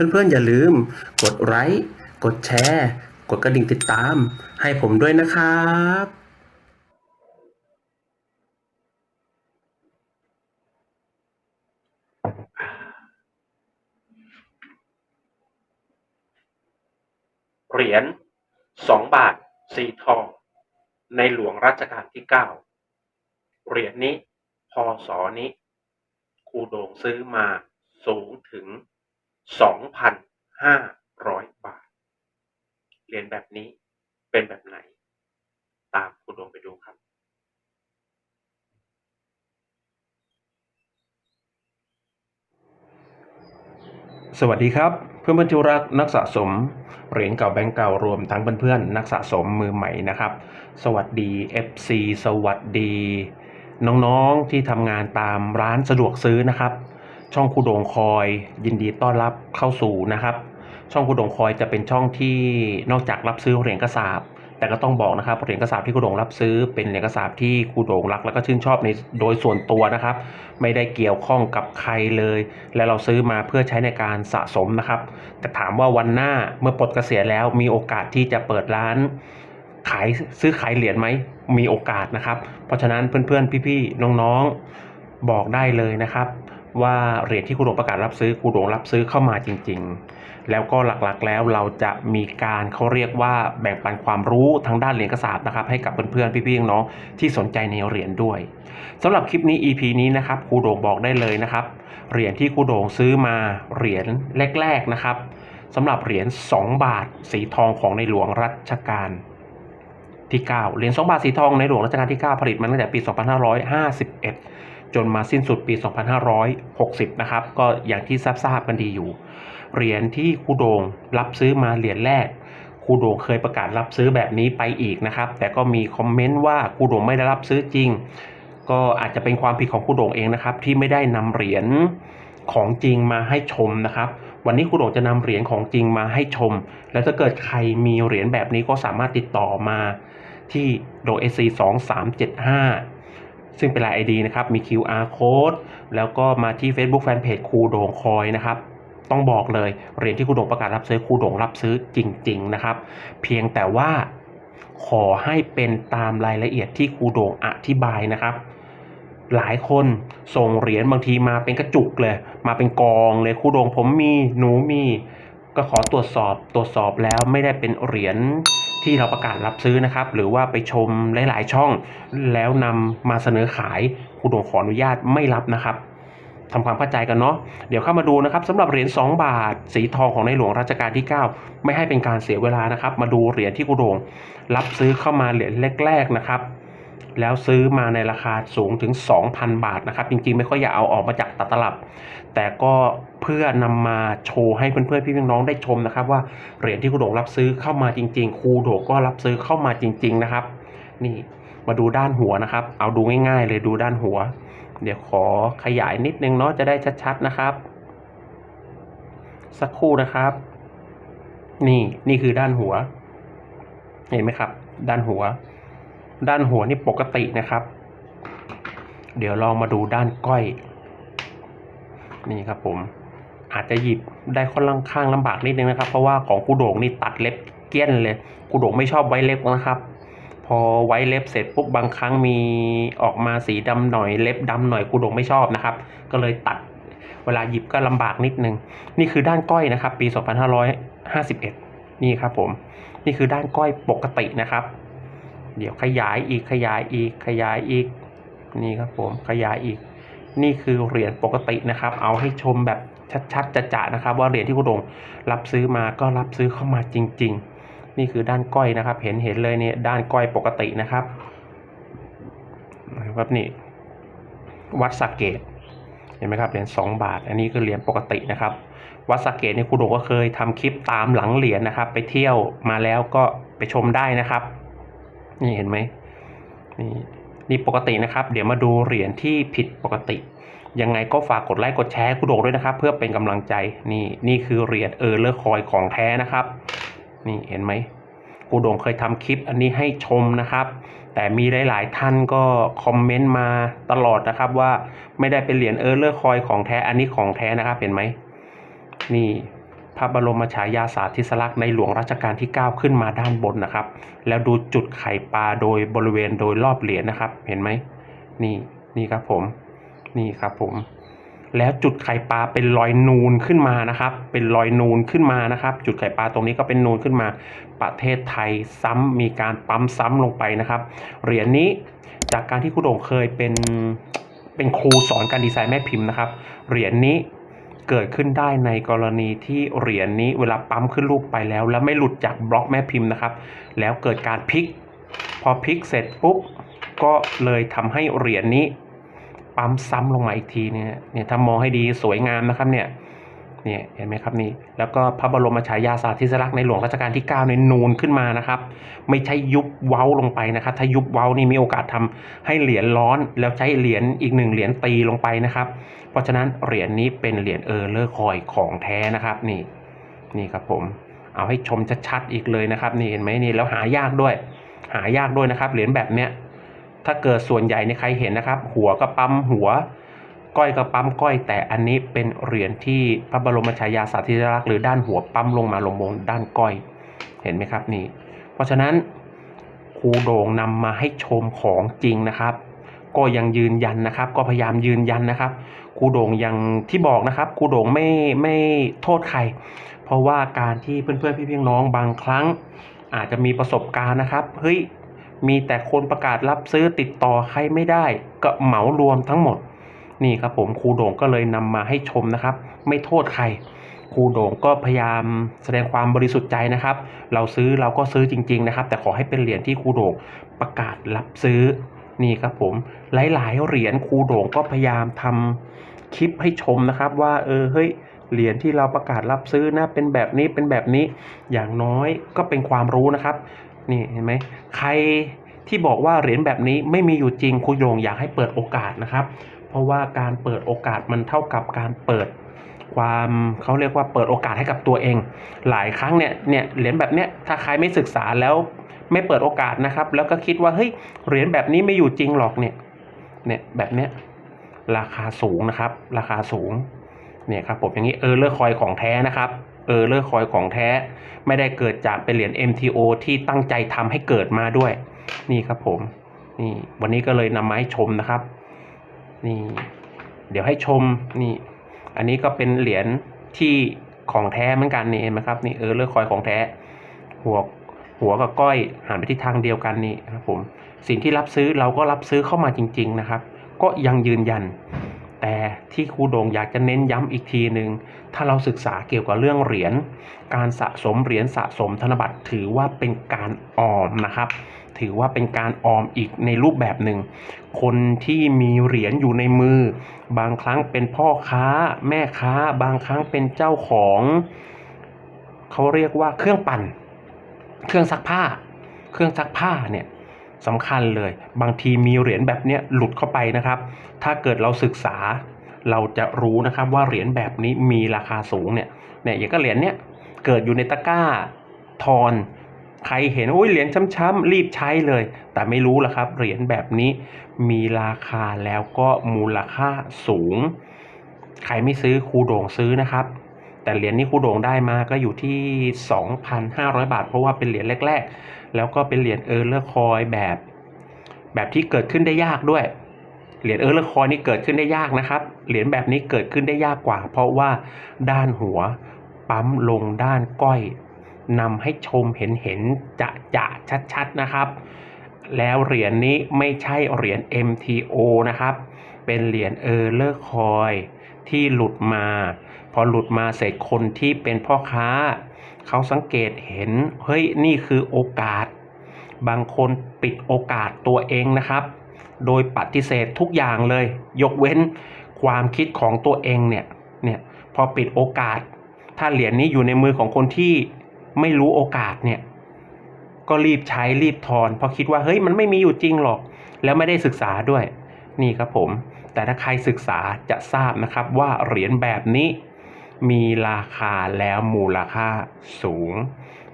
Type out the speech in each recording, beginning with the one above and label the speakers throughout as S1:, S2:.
S1: เพื่อนๆ อย่าลืม กดไลค์กดแชร์ กดกระดิ่งติดตาม ให้ผมด้วยนะครับเหรียญสองบาทสีทอง ในหลวงรัชกาลที่เก้าเหรียญนี้พศนี้ครูโด่งซื้อมาสูงถึง สองพันห้าร้อยบาทเหรียญแบบนี้เป็นแบบไหน ตามครูโด่งไปดูครับ สวัสดีครับ เพื่อนเพื่อนที่รักนักสะสมเหรียญเก่าแบงก์เก่ารวมทั้งเพื่อนๆนักสะสมมือใหม่นะครับ สวัสดี FC สวัสดี น้องๆที่ทำงานตามร้านสะดวกซื้อนะครับ ช่องคูโดงคอย ยินดีต้อนรับเข้าสู่นะครับ ช่องคูโดงคอยจะเป็นช่องที่นอกจากรับซื้อเหรียญกระสาบแต่ก็ต้องบอกนะครับเหรียญกระสาบที่คูโดงรับซื้อเป็นเหรียญกระสาบที่คูโดงรัก แล้วก็ชื่นชอบในโดยส่วนตัวนะครับ ไม่ได้เกี่ยวข้องกับใครเลย และเราซื้อมาเพื่อใช้ในการสะสมนะครับแต่ถามว่าวันหน้าเมื่อปลดเกษียณแล้วมีโอกาสที่จะเปิดร้านขายซื้อขายเหรียญไหมมีโอกาสนะครับ เพราะฉะนั้นเพื่อนๆพี่ๆน้องๆบอกได้เลยนะครับ ว่าเหรียญที่ครูหลวงประกาศรับซื้อครูหลวงรับซื้อเข้ามาจริง ๆ แล้วก็หลักๆแล้วเราจะมีการเขาเรียกว่าแบ่งปันความรู้ทางด้านเหรียญกระสาบนะครับให้กับเพื่อนๆพี่ๆน้องที่สนใจในเหรียญด้วยสำหรับคลิปนี้ EP นี้นะครับครูโด่งบอกได้เลยนะครับเหรียญที่ครูโด่งซื้อมาเหรียญแรกๆนะครับสำหรับเหรียญ2 บาทสีทองของในหลวงรัชกาลที่ 9 เหรียญ2บาทสีทองในหลวงรัชกาลที่ 9 ผลิตมาตั้งแต่ปี 2551 จนมาสิ้นสุดปี 2560 นะครับ ก็อย่างที่ทราบๆกันดีอยู่ เหรียญที่คูโดงรับซื้อมาเหรียญแรกคูโดงเคยประกาศรับซื้อแบบนี้ไปอีกนะครับ แต่ก็มีคอมเมนต์ว่าคูโดงไม่ได้รับซื้อจริง ก็อาจจะเป็นความผิดของคูโดงเองนะครับ ที่ไม่ได้นำเหรียญของจริงมาให้ชมนะครับ วันนี้ครูโดงจะนำเหรียญของจริงมาให้ชม แล้วถ้าเกิดใครมีเหรียญแบบนี้ก็สามารถติดต่อมาที่โด SC 2375ซึ่งเซึ่งเป็นลาย ID นะครับ มี QR code แล้วก็มาที่ Facebook Fanpage ครูโด่งคอยนะครับ ต้องบอกเลยเหรียญที่ครูโด่งประกาศรับซื้อครูโด่งรับซื้อจริง ๆ นะครับ เพียงแต่ว่าขอให้เป็นตามรายละเอียดที่ครูโด่งอธิบายนะครับ หลายคนส่งเหรียญบางทีมาเป็นกระจุกเลย มาเป็นกองเลยครูโด่งผมมีหนูมี ก็ขอตรวจสอบตรวจสอบแล้วไม่ได้เป็นเหรียญ ที่เราประกาศรับซื้อนะครับ หรือว่าไปชมหลาย ๆ ช่อง แล้วนำมาเสนอขายคุณหลวงขออนุญาตไม่รับนะครับทำความเข้าใจกันเนาะเดี๋ยวเข้ามาดูนะครับสำหรับเหรียญ2บาท สีทองของในหลวงรัชกาลที่ 9 ไม่ให้เป็นการเสียเวลานะครับ มาดูเหรียญที่ครูโด่งรับซื้อเข้ามาเหรียญแรก ๆ นะครับ แล้วซื้อมาในราคาสูงถึง 2,000 บาทนะครับ จริงๆ ไม่ค่อยอยากเอาออกมาจากตตลับ แต่ก็เพื่อนำมาโชว์ให้เพื่อนๆ พี่น้องได้ชมนะครับ ว่าเหรียญที่ครูโด่งรับซื้อเข้ามาจริง ๆครูโด่งก็รับซื้อเข้ามาจริง ๆ นะครับ นี่มาดูด้านหัวนะครับ เอาดูง่ายๆ เลยดูด้านหัว เดี๋ยวขอขยายนิดนึงเนาะจะได้ชัดๆนะครับ สักครู่นะครับ นี่นี่คือด้านหัว เห็นไหมครับ ด้านหัว ด้านหัวนี่ปกตินะครับ เดี๋ยวลองมาดูด้านก้อย นี่ครับผมอาจจะหยิบได้ค่อนข้างลำบากนิดนึงนะครับ เพราะว่าของกูโด่งนี่ตัดเล็บเกี้ยนเลยกูโด่งไม่ชอบไว้เล็บนะครับ พอไว้เล็บเสร็จปุ๊บบางครั้งมีออกมาสีดำหน่อยเล็บดำหน่อยกูโด่งไม่ชอบนะครับ ก็เลยตัดเวลาหยิบก็ลำบากนิดนึง นี่คือด้านก้อยนะครับ ปี 2551 นี่ครับผม นี่คือด้านก้อยปกตินะครับ เดี๋ยวขยายอีกขยายอีกขยายอีก นี่ครับผมขยายอีก นี่คือเหรียญปกตินะครับ เอาให้ชมแบบชัดๆจะๆนะครับ ว่าเหรียญที่คุณดงรับซื้อมาก็รับซื้อเข้ามาจริง ๆ นี่คือด้านก้อยนะครับ เห็นเห็นเลยเนี่ยด้านก้อยปกตินะครับนะครับนี่วัดสักเกตเห็นไหมครับเหรียญสองบาท อันนี้คือเหรียญปกตินะครับ วัดสักเกตเนี่ยครูโดงก็เคยทำคลิปตามหลังเหรียญนะครับ ไปเที่ยวมาแล้วก็ไปชมได้นะครับ นี่เห็นไหมนี่นี่ปกตินะครับ เดี๋ยวมาดูเหรียญที่ผิดปกติ ยังไงก็ฝากกดไลค์กดแชร์ครูโดงด้วยนะครับ เพื่อเป็นกำลังใจนี่นี่คือเหรียญเออร์เลอร์คอยของแท้นะครับ นี่เห็นไหมครูโดงเคยทำคลิปอันนี้ให้ชมนะครับ แต่มีหลาย ๆ ท่านก็คอมเมนต์มาตลอดนะครับว่าไม่ได้เป็นเหรียญเออร์เลอร์คอยของแท้อันนี้ของแท้นะครับเห็นไหมนี่ พระบรมฉายาสาธิสลักษณ์ในหลวงรัชกาลที่ 9 ขึ้นมาด้านบนนะครับ แล้วดูจุดไข่ปลาโดยบริเวณโดยรอบเหรียญนะครับ เห็นไหมนี่นี่ครับผมนี่ครับผม แล้วจุดไข่ปลาเป็นรอยนูนขึ้นมานะครับ เป็นรอยนูนขึ้นมานะครับ จุดไข่ปลาตรงนี้ก็เป็นนูนขึ้นมา ประเทศไทยซ้ำมีการปั๊มซ้ำลงไปนะครับ เหรียญนี้จากการที่คุณโด่งเคยเป็นเป็นครูสอนการดีไซน์แม่พิมพ์นะครับ เหรียญนี้ เกิดขึ้นได้ในกรณีที่เหรียญนี้เวลาปั๊มขึ้นรูปไปแล้ว แล้วไม่หลุดจากบล็อกแม่พิมพ์นะครับ แล้วเกิดการพลิก พอพลิกเสร็จปุ๊บก็เลยทำให้เหรียญนี้ปั๊มซ้ำลงมาอีกทีเนี่ยเนี่ยถ้ามองให้ดีสวยงามนะครับเนี่ยเนี่ยเห็นไหมครับนี่แล้วก็พระบรมฉายาสาธิสลักษณ์ในหลวงรัชกาลที่9ในนูนขึ้นมานะครับ ไม่ใช่ยุบเว้าลงไปนะครับ ถ้ายุบเว้านี่มีโอกาสทำให้เหรียญร้อน แล้วใช้เหรียญอีกหนึ่งเหรียญตีลงไปนะครับ เพราะฉะนั้นเหรียญนี้เป็นเหรียญเออร์เลอร์คอยของแท้นะครับนี่นี่ครับผมเอาให้ชมชัดๆอีกเลยนะครับนี่เห็นไหมนี่แล้วหายากด้วย หายากด้วยนะครับเหรียญแบบเนี้ยถ้าเกิดส่วนใหญ่ในใครเห็นนะครับ หัวก็ปั๊มหัว ก้อยก็ปั๊มก้อย แต่อันนี้เป็นเหรียญที่พระบรมฉายาสาธิสลักษ์หรือด้านหัวปั๊มลงมาลงบนด้านก้อยเห็นไหมครับนี่ เพราะฉะนั้นครูโด่งนำมาให้ชมของจริงนะครับ ก็ยังยืนยันนะครับ ก็พยายามยืนยันนะครับครูโด่งยังที่บอกนะครับครูโด่งไม่ไม่โทษใคร เพราะว่าการที่เพื่อนๆพี่ๆน้องบางครั้ง อาจจะมีประสบการณ์นะครับเฮ้ยมีแต่คนประกาศรับซื้อติดต่อใครไม่ได้ ก็เหมารวมทั้งหมด นี่ครับผมครูโด่งก็เลยนำมาให้ชมนะครับ ไม่โทษใครครูโด่งก็พยายามแสดงความบริสุทธิ์ใจนะครับ เราซื้อเราก็ซื้อจริง ๆ นะครับ แต่ขอให้เป็นเหรียญที่ครูโด่งประกาศรับซื้อ นี่ครับผมหลายๆเหรียญครูโด่งก็พยายามทำคลิปให้ชมนะครับว่าเออเฮ้ยเหรียญที่เราประกาศรับซื้อนะเป็นแบบนี้เป็นแบบนี้อย่างน้อยก็เป็นความรู้นะครับ นี่เห็นไหมใครที่บอกว่าเหรียญแบบนี้ไม่มีอยู่จริงครูโยงอยากให้เปิดโอกาสนะครับ เพราะว่าการเปิดโอกาสมันเท่ากับการเปิดความเขาเรียกว่าเปิดโอกาสให้กับตัวเอง หลายครั้งเนี่ยเนี่ยเหรียญแบบเนี้ยถ้าใครไม่ศึกษาแล้ว ไม่เปิดโอกาสนะครับ แล้วก็คิดว่าเฮ้ยเหรียญแบบนี้ไม่อยู่จริงหรอกเนี่ยเนี่ยแบบเนี้ยราคาสูงนะครับ ราคาสูงเนี่ยครับผมอย่างนี้เออเลอร์คอยของแท้นะครับเออเลอร์คอยของแท้ไม่ได้เกิดจากเป็นเหรียญ MTO ที่ตั้งใจทำให้เกิดมาด้วย นี่ครับผมนี่วันนี้ก็เลยนำมาให้ชมนะครับนี่เดี๋ยวให้ชมนี่ อันนี้ก็เป็นเหรียญที่ของแท้เหมือนกันนี่เห็นไหมครับนี่เออเลอร์คอยของแท้หัว หัวกับก้อยหันไปที่ทางเดียวกันนี่ครับผมสิ่งที่รับซื้อเราก็รับซื้อเข้ามาจริง ๆนะครับ ก็ยังยืนยัน แต่ที่ครูโด่งอยากจะเน้นย้ำอีกทีหนึ่งถ้าเราศึกษาเกี่ยวกับเรื่องเหรียญการสะสมเหรียญสะสมธนบัตรถือว่าเป็นการออมนะครับ ถือว่าเป็นการออมอีกในรูปแบบหนึ่งคนที่มีเหรียญอยู่ในมือ บางครั้งเป็นพ่อค้า แม่ค้า บางครั้งเป็นเจ้าของเขาเรียกว่าเครื่องปั่น เครื่องซักผ้า เครื่องซักผ้าเนี่ยสำคัญเลย บางทีมีเหรียญแบบเนี้ยหลุดเข้าไปนะครับ ถ้าเกิดเราศึกษา เราจะรู้นะครับว่าเหรียญแบบนี้มีราคาสูงเนี่ย เนี่ยอย่างก็เหรียญเนี้ยเกิดอยู่ในตะกร้าทอนใครเห็นโอ้ยเหรียญช้ำๆรีบใช้เลย แต่ไม่รู้ละครับ เหรียญแบบนี้มีราคาแล้วก็มูลค่าสูง ใครไม่ซื้อครูโด่งซื้อนะครับ แต่เหรียญนี้ครูโด่งได้มาก็อยู่ที่ 2,500 บาท เพราะว่าเป็นเหรียญแรก ๆ แล้วก็เป็นเหรียญเออร์เลอร์คอยแบบ แบบที่เกิดขึ้นได้ยากด้วย เหรียญเออร์เลอร์คอยนี่เกิดขึ้นได้ยากนะครับ เหรียญแบบนี้เกิดขึ้นได้ยากกว่า เพราะว่าด้านหัวปั๊มลงด้านก้อยนำให้ชมเห็นเห็นจะจะชัดๆนะครับ แล้วเหรียญนี้ไม่ใช่เหรียญ MTO นะครับ เป็นเหรียญเออร์เลอร์คอย ที่หลุดมา พอหลุดมาเสร็จคนที่เป็นพ่อค้า เขาสังเกตเห็นเฮ้ยนี่คือโอกาส บางคนปิดโอกาสตัวเองนะครับ โดยปฏิเสธทุกอย่างเลย ยกเว้นความคิดของตัวเองเนี่ยเนี่ยพอปิดโอกาส ถ้าเหรียญนี้อยู่ในมือของคนที่ไม่รู้โอกาสเนี่ยก็รีบใช้รีบทอนเพราะคิดว่าเฮ้ยมันไม่มีอยู่จริงหรอก แล้วไม่ได้ศึกษาด้วย นี่ครับผม แต่ถ้าใครศึกษาจะทราบนะครับว่าเหรียญแบบนี้มีราคาแล้วมูลค่าสูง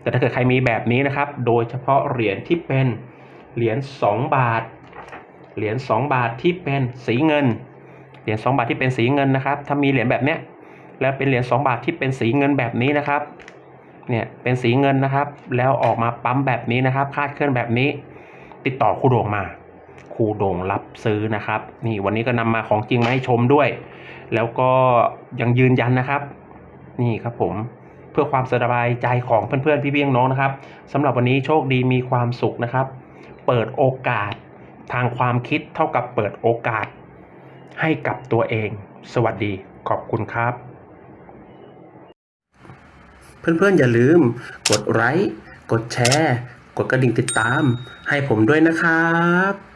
S1: แต่ถ้าเกิดใครมีแบบนี้นะครับ โดยเฉพาะเหรียญที่เป็นเหรียญ2บาท เหรียญ2บาทที่เป็นสีเงิน เหรียญ2บาทที่เป็นสีเงินนะครับ ถ้ามีเหรียญแบบเนี้ยแล้วเป็นเหรียญ2บาทที่เป็นสีเงินแบบนี้นะครับ เนี่ยเป็นสีเงินนะครับ แล้วออกมาปั๊มแบบนี้นะครับ คาดเคลื่อนแบบนี้ ติดต่อครูโด่งมา ครูโด่งรับซื้อนะครับ นี่วันนี้ก็นำมาของจริงมาให้ชมด้วย แล้วก็ยังยืนยันนะครับ นี่ครับผมเพื่อความสบายใจของเพื่อนๆพี่ๆน้องนะครับสำหรับวันนี้โชคดีมีความสุขนะครับ เปิดโอกาสทางความคิดเท่ากับเปิดโอกาส ให้กับตัวเอง สวัสดีขอบคุณครับ เพื่อนๆอย่าลืม กดไลค์กดแชร์ กดกระดิ่งติดตาม ให้ผมด้วยนะครับ